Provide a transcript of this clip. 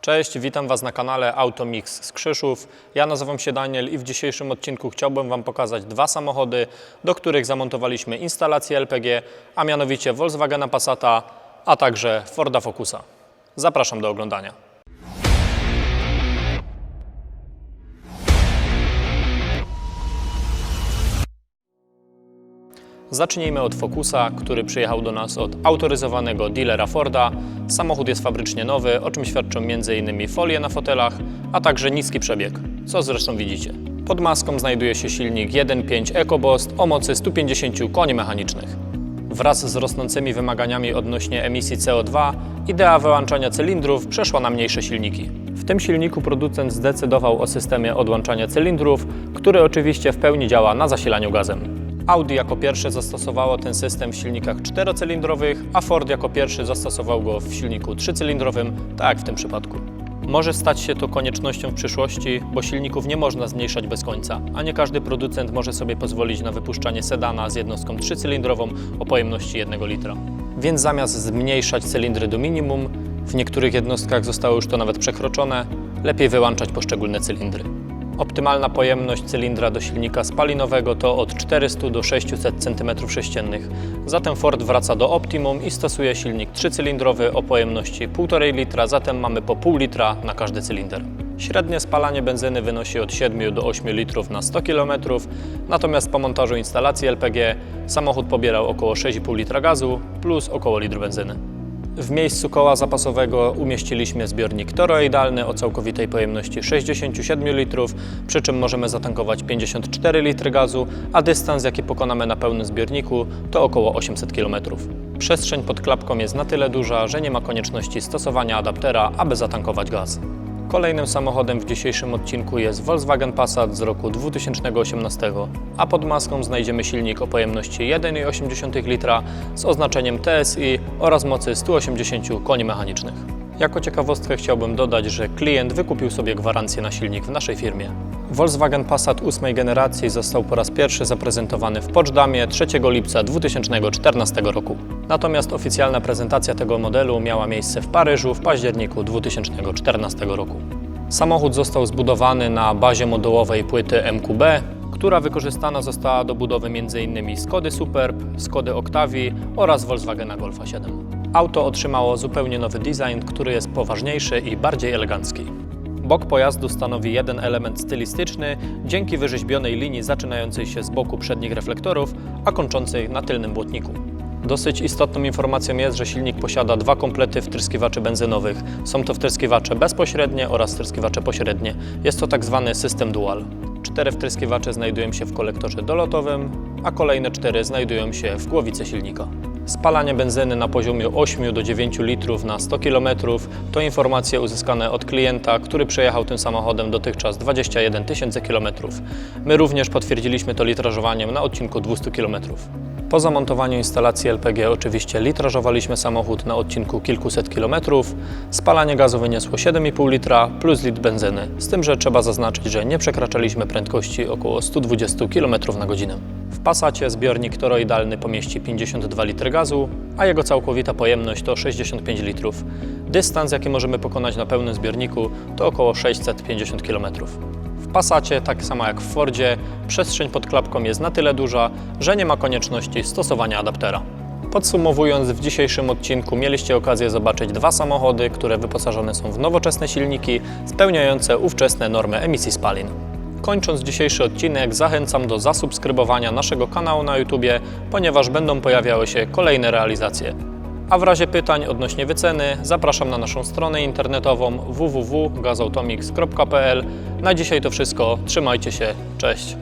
Cześć, witam Was na kanale Automix z Krzyszów. Ja nazywam się Daniel i w dzisiejszym odcinku chciałbym Wam pokazać dwa samochody, do których zamontowaliśmy instalację LPG, a mianowicie Volkswagena Passata, a także Forda Focusa. Zapraszam do oglądania. Zacznijmy od Focusa, który przyjechał do nas od autoryzowanego dealera Forda. Samochód jest fabrycznie nowy, o czym świadczą m.in. folie na fotelach, a także niski przebieg, co zresztą widzicie. Pod maską znajduje się silnik 1.5 EcoBoost o mocy 150 koni mechanicznych. Wraz z rosnącymi wymaganiami odnośnie emisji CO2, idea wyłączania cylindrów przeszła na mniejsze silniki. W tym silniku producent zdecydował o systemie odłączania cylindrów, który oczywiście w pełni działa na zasilaniu gazem. Audi jako pierwsze zastosowało ten system w silnikach czterocylindrowych, a Ford jako pierwszy zastosował go w silniku trzycylindrowym, tak jak w tym przypadku. Może stać się to koniecznością w przyszłości, bo silników nie można zmniejszać bez końca, a nie każdy producent może sobie pozwolić na wypuszczanie sedana z jednostką trzycylindrową o pojemności 1 litra. Więc zamiast zmniejszać cylindry do minimum, w niektórych jednostkach zostało już to nawet przekroczone, lepiej wyłączać poszczególne cylindry. Optymalna pojemność cylindra do silnika spalinowego to od 400 do 600 cm3. Zatem Ford wraca do optimum i stosuje silnik trzycylindrowy o pojemności 1,5 litra, zatem mamy po pół litra na każdy cylinder. Średnie spalanie benzyny wynosi od 7 do 8 litrów na 100 km, natomiast po montażu instalacji LPG samochód pobierał około 6,5 litra gazu plus około litr benzyny. W miejscu koła zapasowego umieściliśmy zbiornik toroidalny o całkowitej pojemności 67 litrów, przy czym możemy zatankować 54 litry gazu, a dystans jaki pokonamy na pełnym zbiorniku to około 800 km. Przestrzeń pod klapką jest na tyle duża, że nie ma konieczności stosowania adaptera, aby zatankować gaz. Kolejnym samochodem w dzisiejszym odcinku jest Volkswagen Passat z roku 2018, a pod maską znajdziemy silnik o pojemności 1,8 litra z oznaczeniem TSI oraz mocy 180 koni mechanicznych. Jako ciekawostkę chciałbym dodać, że klient wykupił sobie gwarancję na silnik w naszej firmie. Volkswagen Passat ósmej generacji został po raz pierwszy zaprezentowany w Poczdamie 3 lipca 2014 roku. Natomiast oficjalna prezentacja tego modelu miała miejsce w Paryżu w październiku 2014 roku. Samochód został zbudowany na bazie modułowej płyty MQB, która wykorzystana została do budowy m.in. Skody Superb, Skody Octavii oraz Volkswagena Golfa 7. Auto otrzymało zupełnie nowy design, który jest poważniejszy i bardziej elegancki. Bok pojazdu stanowi jeden element stylistyczny dzięki wyrzeźbionej linii zaczynającej się z boku przednich reflektorów, a kończącej na tylnym błotniku. Dosyć istotną informacją jest, że silnik posiada dwa komplety wtryskiwaczy benzynowych. Są to wtryskiwacze bezpośrednie oraz wtryskiwacze pośrednie. Jest to tak zwany system dual. Cztery wtryskiwacze znajdują się w kolektorze dolotowym, a kolejne cztery znajdują się w głowicy silnika. Spalanie benzyny na poziomie 8 do 9 litrów na 100 km to informacje uzyskane od klienta, który przejechał tym samochodem dotychczas 21 tysięcy km. My również potwierdziliśmy to litrażowaniem na odcinku 200 km. Po zamontowaniu instalacji LPG oczywiście litrażowaliśmy samochód na odcinku kilkuset kilometrów. Spalanie gazu wyniosło 7,5 litra plus litr benzyny, z tym, że trzeba zaznaczyć, że nie przekraczaliśmy prędkości około 120 km na godzinę. W Passacie zbiornik toroidalny pomieści 52 litry gazu, a jego całkowita pojemność to 65 litrów. Dystans, jaki możemy pokonać na pełnym zbiorniku, to około 650 km. W Passacie, tak samo jak w Fordzie, przestrzeń pod klapką jest na tyle duża, że nie ma konieczności stosowania adaptera. Podsumowując, w dzisiejszym odcinku mieliście okazję zobaczyć dwa samochody, które wyposażone są w nowoczesne silniki spełniające ówczesne normy emisji spalin. Kończąc dzisiejszy odcinek, zachęcam do zasubskrybowania naszego kanału na YouTube, ponieważ będą pojawiały się kolejne realizacje. A w razie pytań odnośnie wyceny zapraszam na naszą stronę internetową www.gazautomix.pl. Na dzisiaj to wszystko. Trzymajcie się. Cześć.